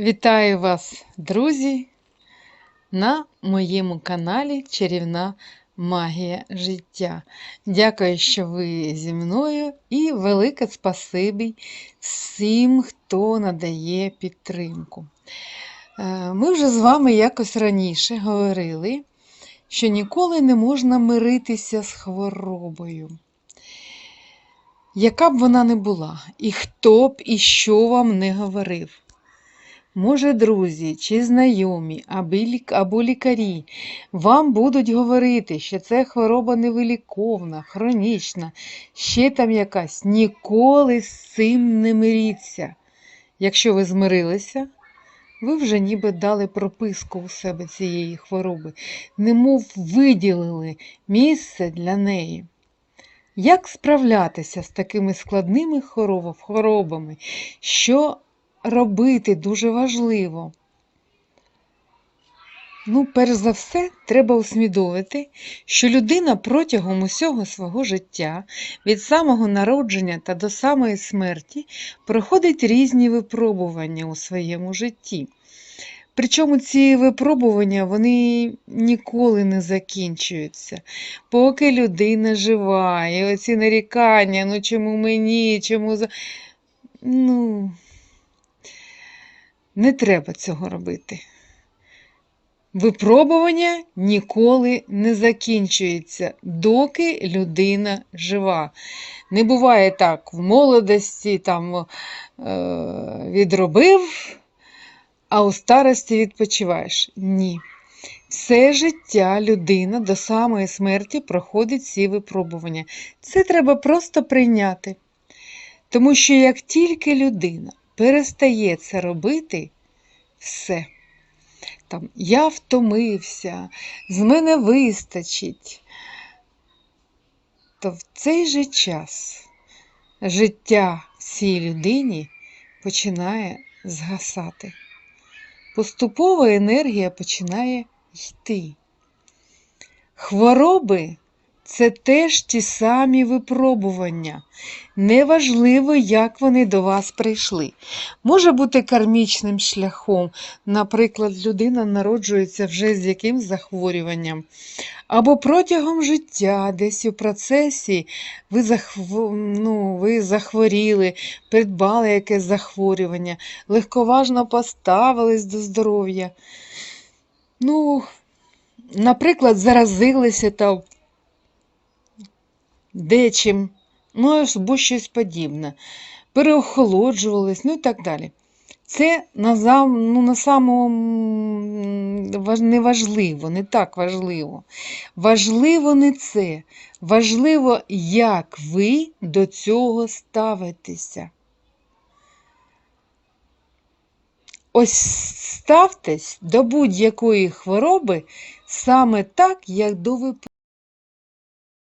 Вітаю вас, друзі, на моєму каналі Чарівна Магія життя. Дякую, що ви зі мною, і велике спасибі всім, хто надає підтримку. Е, Ми вже з вами якось раніше говорили, що ніколи не можна миритися з хворобою. Яка б вона не була, і хто б і що вам не говорив. Може, друзі чи знайомі або лікарі вам будуть говорити, що це хвороба невиліковна, хронічна, ще там якась. Ніколи з цим не миріться. Якщо ви змирилися, ви вже ніби дали прописку у себе цієї хвороби, немов виділили місце для неї. Як справлятися з такими складними хворобами? Що робити дуже важливо. Ну, перш за все, треба усвідомити, що людина протягом усього свого життя, від самого народження та до самої смерті, проходить різні випробування у своєму житті. Причому ці випробування вони ніколи не закінчуються. Поки людина жива, і оці нарікання, ну чому мені, чому за. Ну, не треба цього робити. Випробування ніколи не закінчується, доки людина жива. Не буває так, в молодості там е, відробив, а у старості відпочиваєш. Ні. Все життя людина до самої смерті проходить ці випробування. Це треба просто прийняти. Тому що як тільки людина перестає це робити, все. Там, я втомився, з мене вистачить, то в цей же час життя цій людині починає згасати. Поступово енергія починає йти. Хвороби це теж ті самі випробування. Неважливо, як вони до вас прийшли. Може бути кармічним шляхом, наприклад, людина народжується вже з якимсь захворюванням, або протягом життя, десь у процесі ви, захв... ну, ви захворіли, придбали якесь захворювання, легковажно поставились до здоров'я. Ну, наприклад, заразилися там дечим, ну або щось подібне, переохолоджувались, ну і так далі. Це на, ну, на самому не не так важливо. Важливо не це. Важливо, як ви до цього ставитеся. Ось ставтесь до будь-якої хвороби саме так, як до випадку.